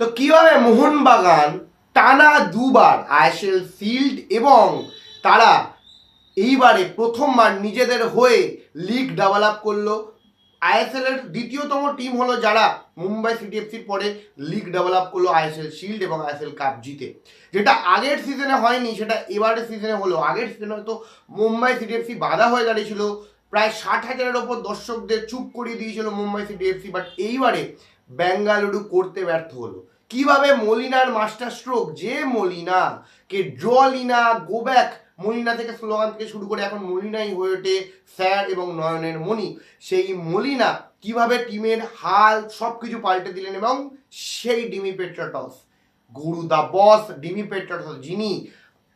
তো কীভাবে মোহনবাগান টানা দুবার আইএসএল ফিল্ড এবং তারা এইবারে প্রথমবার নিজেদের হয়ে লিগ ডেভেলপ করল? আইএসএল এর দ্বিতীয়তম টিম হলো যারা মুম্বাই সিটি এফসির পরে লিগ ডেভেলপ করল আইএসএল শিল্ড এবং আইএসএল কাপ জিতে। যেটা আগের সিজনে হয়নি, সেটা এবারের সিজনে হলো। আগের সিজনে তো মুম্বাই সিটি এফসি বাধা হয়ে দাঁড়িয়েছিল। প্রায় ষাট হাজারের ওপর দর্শকদের চুপ করিয়ে দিয়েছিল মুম্বাই সিটি এফসি বাট এইবারে বেঙ্গালুরু করতে ব্যর্থ হলো। কীভাবে মলিনার মাস্টার স্ট্রোক? যে মলিনা, কে ড্রলিনা গোব্যাক মলিনা থেকে স্লোগান থেকে শুরু করে এখন মলিনাই হয়ে ওঠে স্যার এবং নয়নের মণি। সেই মলিনা কীভাবে টিমের হাল সব কিছু পাল্টে দিলেন এবং সেই ডিমি পেট্রাটস, গুরু দা বস, ডিমি পেট্রাটস যিনি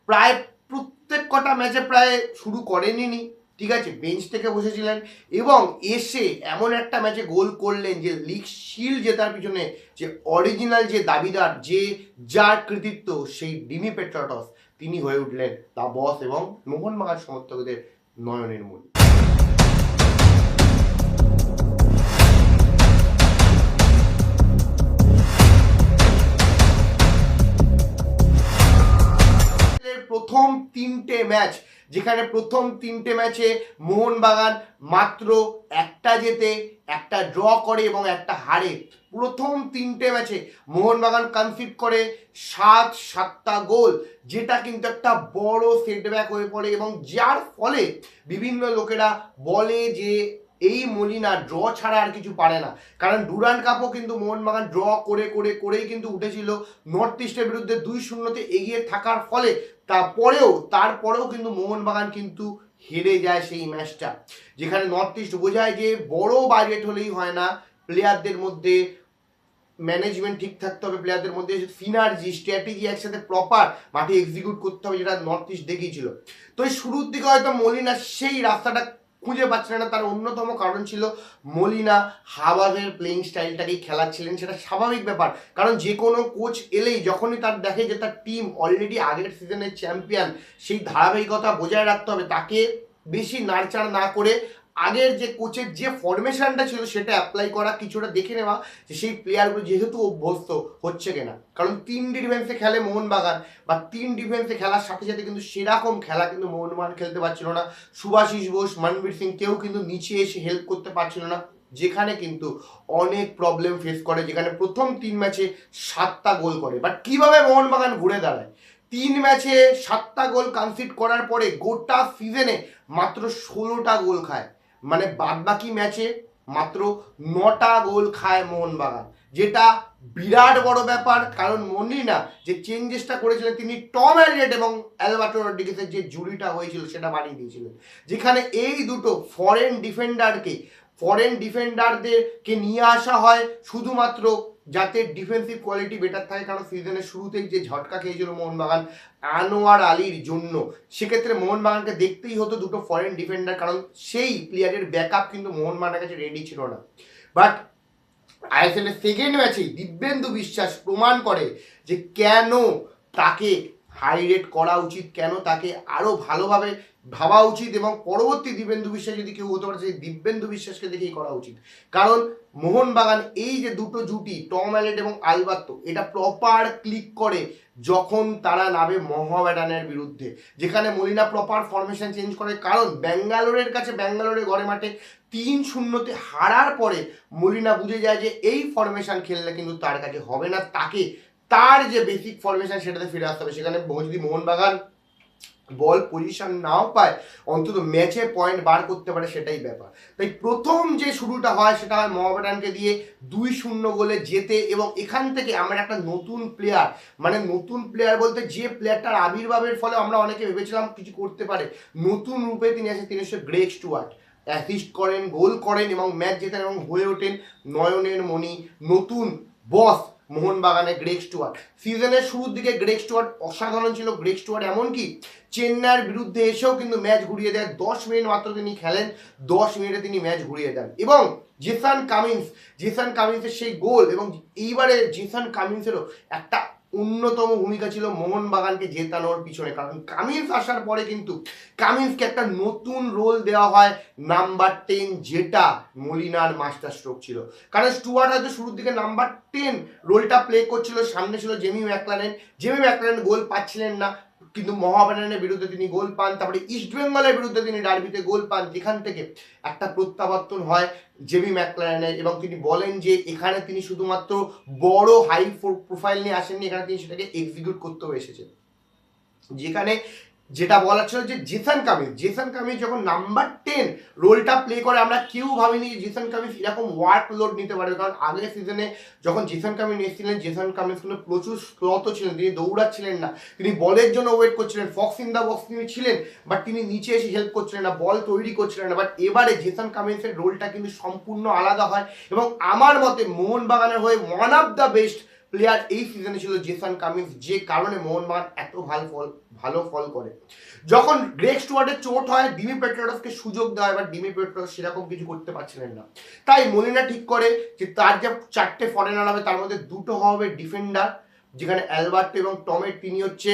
প্রায় প্রত্যেক কটা ম্যাচে প্রায় শুরু করেনি ঠিক আছে বেঞ্চ থেকে বসেছিলেন এবং এসে এমন একটা ম্যাচে গোল করলেন যে লিগ শিল জেতার পিছনে যে অরিজিনাল যে দাবিদার, যে যার কৃতিত্ব, সেই ডিমি পেট্রাটস, তিনি হয়ে উঠলেন দা বস এবং মোহনবাগান সমর্থকদের নয়নের মূল। প্রথম তিনটে ম্যাচ, যেখানে প্রথম তিনটে ম্যাচে মোহনবাগান মাত্র একটা জেতে, একটা ড্র করে এবং একটা হারে। প্রথম তিনটে ম্যাচে মোহনবাগান কনসিড করে সাত, সাতটা গোল, যেটা কিন্তু একটা বড় সেটব্যাক হয়ে পড়ে এবং যার ফলে বিভিন্ন লোকেরা বলে যে এই মলিনা ড্র ছাড়া আর কিছু পারে না। কারণ ডুরান কাপও কিন্তু মোহনবাগান ড্র করে করে, করেই কিন্তু উঠেছিল। নর্থ ইস্টের বিরুদ্ধে দুই শূন্যতে এগিয়ে থাকার ফলে তারপরেও তারপরেও কিন্তু মোহনবাগান কিন্তু হেরে যায় সেই ম্যাচটা। যেখানে নর্থ ইস্ট বোঝায় যে বড় বাজেট হলেই হয় না। প্লেয়ারদের মধ্যে ম্যানেজমেন্ট ঠিক থাকতে হবে প্লেয়ারদের মধ্যে সিনার্জি স্ট্র্যাটেজি একসাথে প্রপার মাঠে এক্সিকিউট করতে হবে, যেটা নর্থ ইস্ট দেখিয়েছিল। তো এই শুরুর দিকে হয়তো মলিনা সেই রাস্তাটা খুঁজে পাচ্ছিলেন না। তার অন্যতম কারণ ছিল মলিনা হাওয়াজের প্লেইং স্টাইলটাকেই খেলাচ্ছিলেন। সেটা স্বাভাবিক ব্যাপার। কারণ যে কোনো কোচ এলেই যখনই তার দেখে যে তার টিম অলরেডি আগের সিজনের চ্যাম্পিয়ন সেই ধারাবাহিকতা বজায় রাখতে হবে। তাকে বেশি নাড়চাড় না করে আগের যে কোচের যে ফরমেশনটা ছিল, সেটা অ্যাপ্লাই করা, কিছুটা দেখে নেওয়া যে সেই প্লেয়ারগুলো যেহেতু অভ্যস্ত হচ্ছে কিনা। কারণ তিন ডিফেন্সে খেলে মোহনবাগান বা তিন ডিফেন্সে খেলার সাথে সাথে কিন্তু সেরকম খেলা কিন্তু মোহনবাগান খেলতে পারছিল না। সুভাষিস বোস, মনবীর সিং কেউ কিন্তু নিচে এসে হেল্প করতে পারছিল না, যেখানে কিন্তু অনেক প্রবলেম ফেস করে, যেখানে প্রথম তিন ম্যাচে সাতটা গোল করে। বাট কীভাবে মোহনবাগান ঘুরে দাঁড়ায়? তিন ম্যাচে সাতটা গোল কনসিড করার পরে গোটা সিজনে মাত্র ষোলোটা গোল খায়। মানে বাদবাকি ম্যাচে মাত্র নটা গোল খায় মোহনবাগান, যেটা বিরাট বড় ব্যাপার, কারণ মনিনা যে চেঞ্জেসটা করেছিলেন তিনি টম অ্যালিয়েট এবং অ্যালবার্টো রড্রিগেসের যে জুড়িটা হয়েছিল সেটা বানিয়ে দিয়েছিলেন। যেখানে এই দুটো ফরেন ডিফেন্ডারকে ফরেন ডিফেন্ডারদেরকে নিয়ে আসা হয় শুধুমাত্র যাতে ডিফেন্সিভ কোয়ালিটি বেটার থাকে, কারণ সিজনের শুরুতেই যে ঝটকা খেয়েছিল মোহনবাগান আনোয়ার আলীর জন্য, সেক্ষেত্রে মোহনবাগানকে দেখতেই হতো দুটো ফরেন ডিফেন্ডার কারণ সেই প্লেয়ারের ব্যাকআপ কিন্তু মোহনবাগানের কাছে রেডি ছিল না। বাট আইএসএল এর সেকেন্ড ম্যাচেই দিব্যেন্দু বিশ্বাস প্রমাণ করে যে কেন তাকে হাই রেট করা উচিত কেন? তাকে আরও ভালোভাবে ভাবা উচিত এবং পরবর্তী দিব্যেন্দু বিশ্বাস যদি কেউ হতে পারে, সেই দিব্যেন্দু বিশ্বাসকে দেখেই করা উচিত। কারণ মোহনবাগান এই যে দুটো জুটি, টম অ্যালেট এবং আলবাত্ত, এটা প্রপার ক্লিক করে যখন তারা নামে মোহামেডানের বিরুদ্ধে। যেখানে মলিনা প্রপার ফরমেশন চেঞ্জ করে, কারণ ব্যাঙ্গালোরের কাছে ব্যাঙ্গালোরের ঘরে মাঠে তিন শূন্যতে হারার পরে মলিনা বুঝে যায় যে এই ফরমেশন খেললে কিন্তু তার কাছে হবে না। তাকে তার যে বেসিক ফরমেশন সেটাতে ফিরে আসতে হবে, সেখানে যদি মোহনবাগান বল পজিশন নাও পায়, অন্তত ম্যাচে পয়েন্ট বার করতে পারে সেটাই ব্যাপার। তাই প্রথম যে শুরুটা হয়, সেটা হয় মোহামেডানকে দিয়ে দুই শূন্য গোলে যেতে এবং এখান থেকে আমরা একটা নতুন প্লেয়ার মানে নতুন প্লেয়ার বলতে যে প্লেয়ারটার আবির্ভাবের ফলে আমরা অনেকে ভেবেছিলাম কিছু করতে পারে। নতুন রূপে তিনি আসে তিনি হচ্ছে গ্রেক স্টুয়ার্ট অ্যাসিস্ট করেন গোল করেন এবং ম্যাচ জেতেন এবং হয়ে ওঠেন নয়নের মণি, নতুন বস মোহনবাগানের গ্রেক স্টুয়ার্ট সিজনের শুরুর দিকে গ্রেক স্টুয়ার্ট অসাধারণ ছিল। গ্রেক স্টুয়ার্ট এমনকি চেন্নাইয়ের বিরুদ্ধে এসেও কিন্তু ম্যাচ ঘুরিয়ে দেয়। দশ মিনিট মাত্র তিনি খেলেন, দশ মিনিটে তিনি ম্যাচ ঘুরিয়ে দেন। এবং জেসান কামিন্স, জেসান কামিন্সের সেই গোল এবং এইবারে জেসান কামিন্সেরও একটা অন্যতম ভূমিকা ছিল মোহনবাগানকে জেতানোর পিছনে। কারণ কামিন্স আসার পরে কিন্তু কামিন্সকে একটা নতুন রোল দেওয়া হয় নাম্বার টেন যেটা মলিনার মাস্টার স্ট্রোক ছিল। কারণ স্টুয়ার্ট হয়তো শুরুর দিকে নাম্বার টেন রোলটা প্লে করছিল, সামনে ছিল Jamie Maclaren Jamie Maclaren goal পাচ্ছিলেন না। কিন্তু মহাবানের বিরুদ্ধে তিনি গোল পান, তারপরে ইস্টবেঙ্গলের বিরুদ্ধে তিনি ডার্বিতে গোল পান। যেখান থেকে একটা প্রত্যাবর্তন হয় জেমি ম্যাকলারেনের এবং তিনি বলেন যে এখানে তিনি শুধুমাত্র বড় হাই প্রোফাইল নিয়ে আসেননি, এখানে তিনি সেটাকে এক্সিকিউট করতেও এসেছেন। যেখানে যেটা বলার ছিল যে জেসন কামিজ জেসন কামিজ যখন নাম্বার টেন রোলটা প্লে করে, আমরা কেউ ভাবিনি যে জেসন কামিজ এরকম ওয়ার্ক লোড নিতে পারে কারণ আগের সিজনে যখন জেসন কামিজ এসেছিলেন, জেসন কামিজ কিন্তু প্রচুর স্লত ছিলেন, তিনি দৌড়াচ্ছিলেন না। তিনি বলের জন্য ওয়েট করছিলেন ফক্স ইন দ্য বক্স তিনি ছিলেন বাট তিনি নিচে এসে হেল্প করছিলেন না বল তৈরি করছিলেন না। বাট এবারে জেসন কামিন্সের রোলটা কিন্তু সম্পূর্ণ আলাদা হয় এবং আমার মতে মোহনবাগানের হয়ে one of the best player এই সিজনে ছিল জেসন কামিন্স যে কারণে মোহনবাগান এত ভালো ফল ভালো ফল করে। যখন গ্রেক স্টুয়ার্টের চোট হয় ডিমি পেট্রোডসকে সুযোগ দেওয়া এবার ডিমি পেট্রোডস সেরকম কিছু করতে পারছিলেন না। তাই মলিনা ঠিক করে যে তার যে চারটে ফরেনার হবে, তার মধ্যে দুটো হবে ডিফেন্ডার যেখানে অ্যালবার্ট এবং টমের তিনি হচ্ছে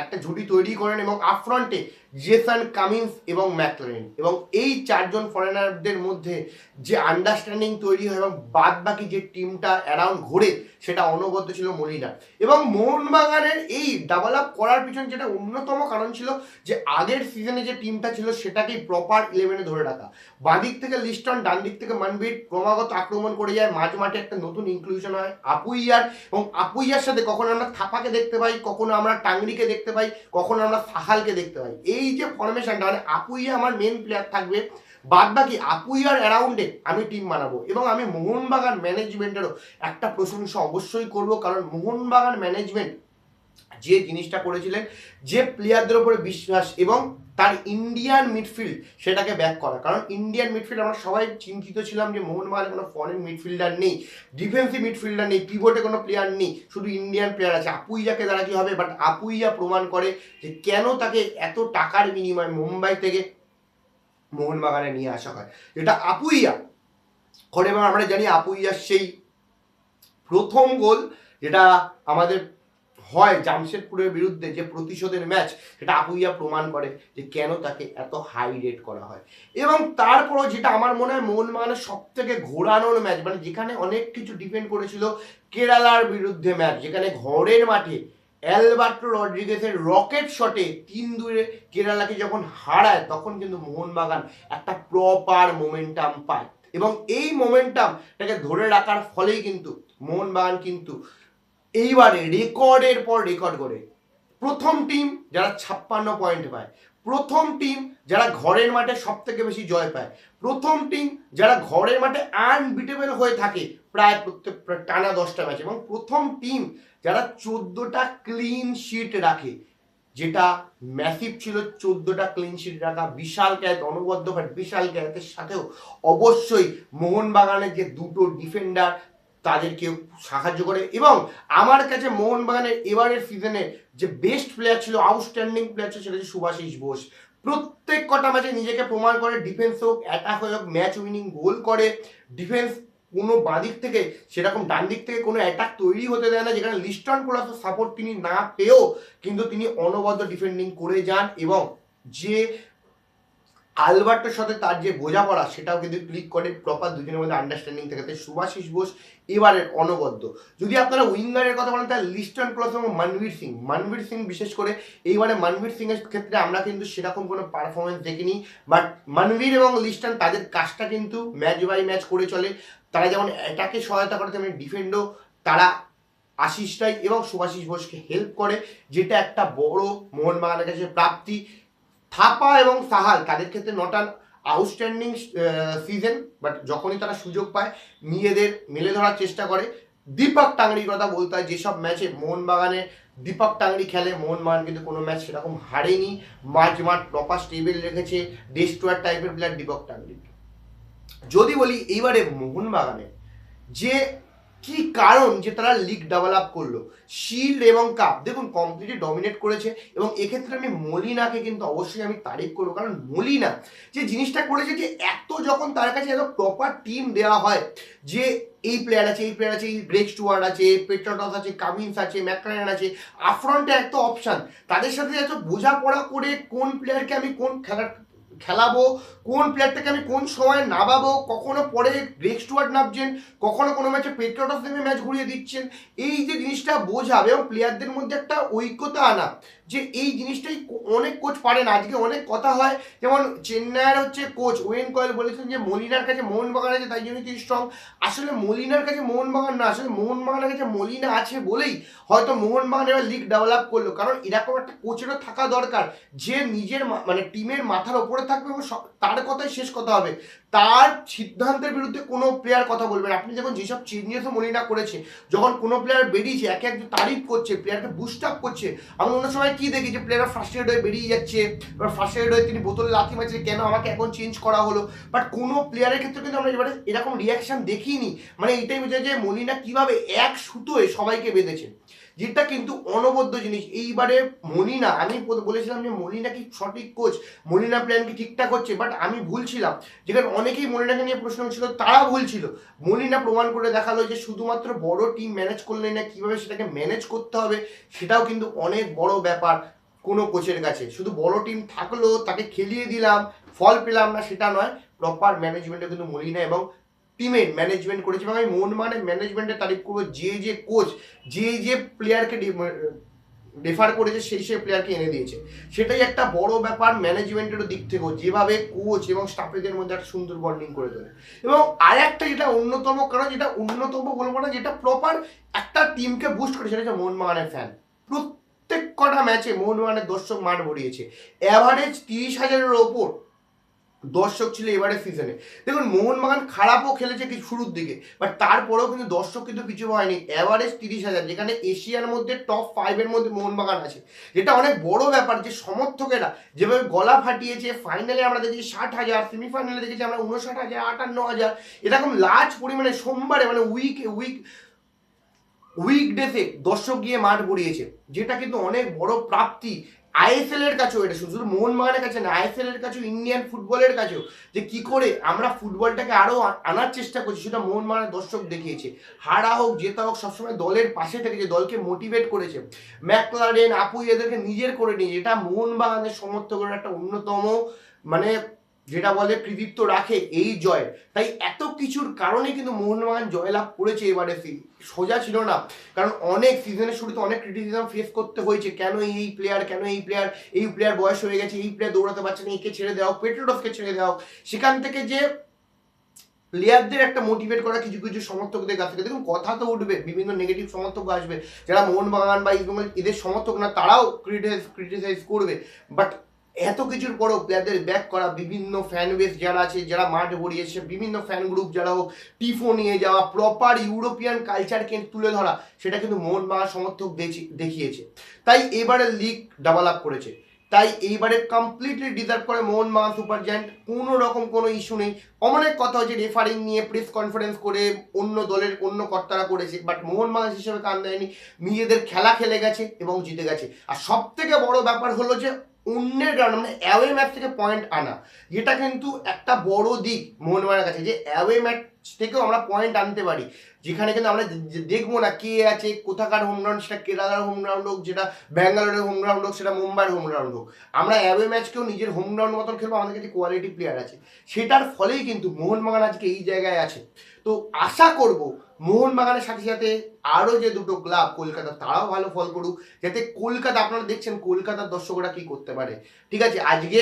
একটা জুটি তৈরি করেন এবং আফ্রন্টে জেসন কামিন্স এবং ম্যাকলেন। এবং এই চারজন ফরেনারদের মধ্যে যে আন্ডারস্ট্যান্ডিং তৈরি হয় এবং বাদ বাকি যে টিমটা অ্যারাউন্ড ঘোরে, সেটা অনবদ্য ছিল মলিনা। এবং মোহনবাগানের এই ডাবল আপ করার পিছনে যেটা অন্যতম কারণ ছিল যে আগের সিজনে যে টিমটা ছিল, সেটাকেই প্রপার ইলেভেনে ধরে রাখা। বাঁদিক থেকে লিস্টন, ডান দিক থেকে মানবীর ক্রমাগত আক্রমণ করে যায়। মাঝ মাঠে একটা নতুন ইনক্লুশন হয়, আপুইয়ার। এবং আপুইয়ার সাথে কখনো আমরা থাপাকে দেখতে পাই, কখনো আমরা টাংরিকে দেখতে পাই, কখনো আমরা সাহালকে দেখতে পাই। এই যে ফর্মেশনটা মানে আপুইয়া আমার মেন প্লেয়ার থাকবে বাদ বাকি আপুইয়ার অ্যারাউন্ডে আমি টিম বানাবো। এবং আমি মোহনবাগান ম্যানেজমেন্টেরও একটা প্রশংসা অবশ্যই করব, কারণ মোহনবাগান ম্যানেজমেন্ট যে জিনিসটা করেছিলেন, যে প্লেয়ারদের উপরে বিশ্বাস এবং তার ইন্ডিয়ান মিডফিল্ড সেটাকে ব্যাক করা। কারণ ইন্ডিয়ান মিডফিল্ড আমরা সবাই চিন্তিত ছিলাম যে মোহনবাগানে কোনো ফরেন মিডফিল্ডার নেই ডিফেন্সিভ মিডফিল্ডার নেই পিভটে কোনো প্লেয়ার নেই, শুধু ইন্ডিয়ান প্লেয়ার আছে। আপুইয়াকে দ্বারা কি হবে? বাট আপুইয়া প্রমাণ করে যে কেন তাকে এত টাকার বিনিময়ে মুম্বাই থেকে মোহনবাগানে নিয়ে আসা হয়। যেটা আপুইয়া করে আমরা জানি আপুইয়ার সেই প্রথম গোল, যেটা আমাদের হয় জামশেদপুরের বিরুদ্ধে যে প্রতিশোধের ম্যাচ সেটা আপুইয়া প্রমাণ করে যে কেন তাকে এত হাই রেট করা হয়। এবং তারপরও যেটা আমার মনে হয় মোহনবাগানের সব থেকে ঘোরানোর ম্যাচ মানে যেখানে অনেক কিছু ডিপেন্ড করেছিল কেরালার বিরুদ্ধে ম্যাচ যেখানে ঘরের মাঠে অ্যালবার্টো রড্রিগেসের রকেট শটে তিন দূরে কেরালাকে যখন হারায়, তখন কিন্তু মোহনবাগান একটা প্রপার মোমেন্টাম পায়। এবং এই মোমেন্টামটাকে ধরে রাখার ফলেই কিন্তু মোহনবাগান কিন্তু এইবারে রেকর্ডের পর রেকর্ড করে। প্রথম টিম যারা ছাপ্পান্ন পয়েন্ট পায়। প্রথম টিম যারা ঘরের মাঠে সব থেকে বেশি জয় পায়। প্রথম টিম যারা ঘরের মাঠে আনবিটেবল হয়ে থাকে, প্রায় প্রত্যেক টানা দশটা ম্যাচ এবং প্রথম টিম যারা চোদ্দোটা ক্লিন শিট রাখে, যেটা ম্যাসিভ ছিল, চোদ্দোটা ক্লিন শিট রাখা, বিশাল ক্যাচ, অনবদ্য বিশাল ক্যাচের সাথেও অবশ্যই মোহনবাগানের যে দুটো ডিফেন্ডার তাদেরকেও সাহায্য করে। এবং আমার কাছে মোহনবাগানের এবারের সিজনে যে বেস্ট প্লেয়ার ছিল আউটস্ট্যান্ডিং প্লেয়ার ছিল সেটা সুভাষিস বোস। প্রত্যেক কটা ম্যাচে নিজেকে প্রমাণ করে ডিফেন্স হোক অ্যাটাক হোক ম্যাচ উইনিং গোল করে ডিফেন্স কোনো বাঁদিক থেকে সেরকম ডান দিক থেকে কোনো অ্যাটাক তৈরি হতে দেয় না, যেখানে লিস্টন প্লাসের সাপোর্ট তিনি না পেয়েও কিন্তু তিনি অনবদ্য ডিফেন্ডিং করে যান। এবং যে আলবার্টের সাথে তার যে বোঝাপড়া, সেটাও কিন্তু ক্লিক করে প্রপার দুজনের মধ্যে আন্ডারস্ট্যান্ডিং থেকে। তাই সুভাষিস বোস এবারের অনবদ্য। যদি আপনারা উইঙ্গারের কথা বলেন, তাহলে লিস্টন প্লাস এবং মনবীর সিং। মনবীর সিং বিশেষ করে, এইবারে মনবীর সিং এর ক্ষেত্রে আমরা কিন্তু সেরকম কোনো পারফরমেন্স দেখিনি। বাট মনবীর এবং লিস্টন, তাদের কাজটা কিন্তু ম্যাচ বাই ম্যাচ করে চলে। তারা যেমন অ্যাটাকে সহায়তা করে, তেমনি ডিফেন্ডও তারা আশিস রায় এবং সুভাষিস বোসকে হেল্প করে, যেটা একটা বড় মোহনবাগানের কাছে প্রাপ্তি। থাপা এবং সাহাল তাদের ক্ষেত্রে not an outstanding season but যখনই তারা সুযোগ পায়, নিজেদের মেলে ধরার চেষ্টা করে। দীপক টাংরির কথা বলতে হয়, যেসব ম্যাচে মোহনবাগানে দীপক টাংরি খেলে, মোহনবাগান কিন্তু কোনো ম্যাচ সেরকম হারেনি। মাঝ মাঠ প্রপার স্টেবিল রেখেছে ডেস্ট্রয়ার টাইপের প্লেয়ার দীপক টাংরি যদি বলি, এইবারে মোহনবাগানে যে কি কারণ যে তারা লিগ ডেভেলপ করল? শিল্ড এবং কাপ দেখুন কমপ্লিটলি ডমিনেট করেছে এবং এক্ষেত্রে আমি মলিনাকে কিন্তু অবশ্যই আমি তারিফ করব। কারণ মলিনা যে জিনিসটা করেছে যে এত যখন তার কাছে এত প্রপার টিম দেওয়া হয়, যে এই প্লেয়ার আছে, এই প্লেয়ার আছে, এই গ্রেক স্টুয়ার্ড আছে পেট্রোটস আছে কামিন্স আছে ম্যাকরান আছে আফ্রন্টে এত অপশান তাদের সাথে এত বোঝাপড়া করে কোন প্লেয়ারকে আমি কোন খেলার খেলাবো, কোন প্লেয়ারটাকে আমি কোন সময় নামাবো, কখনো পরে ব্রেক স্টুয়ার্ড নামছেন, কখনো কোনো ম্যাচে পেট্রোটাস নেমে ম্যাচ ঘুরিয়ে দিচ্ছেন, এই যে জিনিসটা বোঝাবে এবং প্লেয়ারদের মধ্যে একটা ঐক্যতা আনা। যে এই জিনিসটাই অনেক কোচ পারে না আজকে অনেক কথা হয়, যেমন চেন্নাইয়ের হচ্ছে কোচ ওয়েন কয়েল বলেছেন যে মলিনার কাছে মোহনবাগান আছে, তাই জন্য তিনি স্ট্রং আসলে মলিনার কাছে মোহনবাগান না, আসলে মোহনবাগানের কাছে মলিনা আছে বলেই হয়তো মোহনবাগান এবার লিগ ডেভেলপ করল। কারণ এরকম একটা কোচেরও থাকা দরকার, যে নিজের মানে টিমের মাথার ওপরে থাকবে এবং তার কথাই শেষ কথা হবে। তার সিদ্ধান্তের বিরুদ্ধে কোনো প্লেয়ার কথা বলবেন আপনি যখন যেসব চেঞ্জেসও মলিনা করেছে, যখন কোনো প্লেয়ার বেরিয়েছে, একে এক তারিফ করছে প্লেয়ারকে বুস্ট আপ করছে, আমি অন্য সময় কি দেখি যে প্লেয়ার ফ্রাস্ট্রেটেড হয়ে বেরিয়ে যাচ্ছে এবার ফ্রাস্ট্রেটেড হয়ে তিনি বোতলে লাথি মারছে, কেন আমাকে এখন চেঞ্জ করা হলো? বাট কোনো প্লেয়ারের ক্ষেত্রে কিন্তু আমরা এবারে এরকম রিয়াকশন দেখিনি। মানে এটাই বোঝা যে মলিনা কীভাবে এক সুতোয় সবাইকে বেঁধেছে। যেটা কিন্তু অনবদ্য জিনিস। এইবারে মলিনা, আমি বলেছিলাম যে মলিনা কি সঠিক কোচ মলিনা প্ল্যান কি ঠিকঠাক হচ্ছে? বাট আমি ভুল ছিলাম। যেখানে অনেকেই মলিনাকে নিয়ে প্রশ্ন ছিল তারা ভুল ছিল। মলিনা প্রমাণ করে দেখাল যে শুধুমাত্র বড় টিম ম্যানেজ করলে না, কীভাবে সেটাকে ম্যানেজ করতে হবে, সেটাও কিন্তু অনেক বড় ব্যাপার কোনো কোচের কাছে। শুধু বড় টিম থাকল, তাকে খেলিয়ে দিলাম, ফল পেলাম না, সেটা নয়। প্রপার ম্যানেজমেন্টে কিন্তু মলিনা এবং টিমের ম্যানেজমেন্ট করেছে এবং আমি মন মানে ম্যানেজমেন্টের তারিফ করব। যে যে কোচ যে যে প্লেয়ারকে রেফার করেছে, সেই সেই প্লেয়ারকে এনে দিয়েছে। সেটাই একটা বড় ব্যাপার ম্যানেজমেন্টের দিক থেকেও যেভাবে কোচ এবং স্টাফেদের মধ্যে একটা সুন্দর বন্ডিং করে তোলে। এবং আর একটা যেটা অন্যতম, কারণ যেটা অন্যতম বলব না, যেটা প্রপার একটা টিমকে বুস্ট করে সেটা হচ্ছে মোহনবাগানের ফ্যান প্রত্যেক কটা ম্যাচে মোহনবাগানের দর্শক মাঠ ভরিয়েছে। অ্যাভারেজ তিরিশ হাজারের ওপর দর্শক ছিল এবারে সিজনে দেখুন, মোহনবাগান খারাপও খেলেছে কিছু শুরুর দিকে বাট তারপরেও কিন্তু দর্শক কিন্তু পিছু হয়নি অ্যাভারেজ তিরিশ হাজার, যেখানে এশিয়ার মধ্যে টপ ফাইভের মধ্যে মোহনবাগান আছে। যেটা অনেক বড় ব্যাপার যে সমর্থকেরা যেভাবে গলা ফাটিয়েছে ফাইনালে আমরা দেখেছি ষাট হাজার সেমিফাইনালে দেখেছি আমরা উনষাট হাজার, আটান্ন হাজার, এরকম লার্জ পরিমাণে সোমবারে মানে উইক উইক উইকডেতে দর্শক গিয়ে মাঠ ভরিয়েছে যেটা কিন্তু অনেক বড় প্রাপ্তি আইএসএল এর কাছেও, এটা শুধু মোহনবাগানের কাছে না আইএসএল এর কাছেও ইন্ডিয়ান ফুটবলের কাছেও, যে কি করে আমরা ফুটবলটাকে আরও আনার চেষ্টা করছি, সেটা মোহনবাগানের দর্শক দেখিয়েছে। হারা হোক, জেতা হোক, সবসময় দলের পাশে থেকে যে দলকে মোটিভেট করেছে। ম্যাকলারেন আপুই এদেরকে নিজের করে নিয়ে এটা মোহনবাগানের সমর্থকের একটা অন্যতম মানে যেটা বলে কৃতিত্ব রাখে এই জয়। তাই এত কিছুর কারণে কিন্তু মোহনবাগান জয়লাভ করেছে এবারে সোজা ছিল না। কারণ অনেক সিজনের শুরুতে অনেক ক্রিটিসিজম ফেস করতে হয়েছে, কেন এই প্লেয়ার কেন এই প্লেয়ার এই প্লেয়ার বয়স হয়ে গেছে, এই প্লেয়ার দৌড়াতে পারছে না, একে ছেড়ে দেওয়া পেট্রোডসকে ছেড়ে দেওয়া সেখান থেকে যে প্লেয়ারদের একটা মোটিভেট করা কিছু কিছু সমর্থকদের কাছ থেকে। দেখুন, কথা তো উঠবে, বিভিন্ন নেগেটিভ সমর্থক আসবে। যারা মোহনবাগান বা ইস্টবেঙ্গল এদের সমর্থক না, তারাও ক্রিটিসাইজ করবে। বাট এত কিছুর পরেও প্লেয়ারদের ব্যাক করা বিভিন্ন ফ্যান বেস যারা আছে, যারা মাঠ ভরিয়েছে, বিভিন্ন ফ্যান গ্রুপ যারা হোক টিফো নিয়ে যাওয়া প্রপার ইউরোপিয়ান কালচারকে তুলে ধরা, সেটা কিন্তু মোহনবাগান সমর্থক দেখি- দেখিয়েছে। তাই এবারে লিগ ডেভেলপ করেছে। তাই এইবারে কমপ্লিটলি ডিজার্ভ করে মোহনবাগান সুপার জায়ান্ট কোনো রকম কোনো ইস্যু নেই। অনেক কথা হচ্ছে রেফারিং নিয়ে প্রেস কনফারেন্স করে অন্য দলের, অন্য কর্তারা করেছে বাট মোহন মোহনবাগান হিসেবে কান দেয়নি। নিজেদের খেলা খেলে গেছে এবং জিতে গেছে। আর সব থেকে বড় ব্যাপার হলো যে অন্যের গ্রাউন্ড মানে অ্যাওয়ে ম্যাচ থেকে পয়েন্ট আনা। যেটা কিন্তু একটা বড় দিক, মোহনবাগানের কাছে, যে অ্যাওয়ে ম্যাচ থেকেও আমরা পয়েন্ট আনতে পারি। যেখানে কিন্তু আমরা দেখব না কে আছে, কোথাকার হোম গ্রাউন্ড সেটা কেরালার হোম গ্রাউন্ড হোক, যেটা ব্যাঙ্গালোরের হোম গ্রাউন্ড হোক, সেটা মুম্বাইয়ের হোম গ্রাউন্ড হোক। আমরা অ্যাওয়ে ম্যাচকেও নিজের হোম গ্রাউন্ড মতন খেলব, আমাদের কাছে কোয়ালিটি প্লেয়ার আছে। সেটার ফলেই কিন্তু মোহনবাগান আজকে এই জায়গায় আছে। তো আশা করব মোহনবাগানের সাথে সাথে আরও যে দুটো ক্লাব কলকাতা তারাও ভালো ফল করুক। যাতে কলকাতা, আপনারা দেখছেন, কলকাতার দর্শকরা কি করতে পারে। ঠিক আছে, আজকে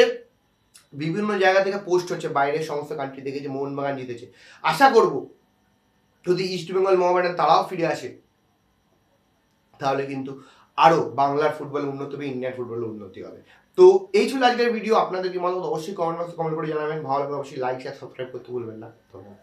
বিভিন্ন জায়গা থেকে পোস্ট হচ্ছে, বাইরের সমস্ত কান্ট্রি থেকে যে মোহনবাগান জিতেছে। আশা করব, যদি ইস্টবেঙ্গল মোহামেডান তারাও ফিরে আসে, তাহলে কিন্তু আরও বাংলার ফুটবল উন্নত হবে ইন্ডিয়ান ফুটবলের উন্নতি হবে। তো এই ছিল আজকের ভিডিও আপনাদের কি মতামত? অবশ্যই কমেন্ট বক্সে কমেন্ট করে জানাবেন। ভালো লাগলে অবশ্যই লাইক শেয়ার সাবস্ক্রাইব করতে ভুলবেন না। ধন্যবাদ।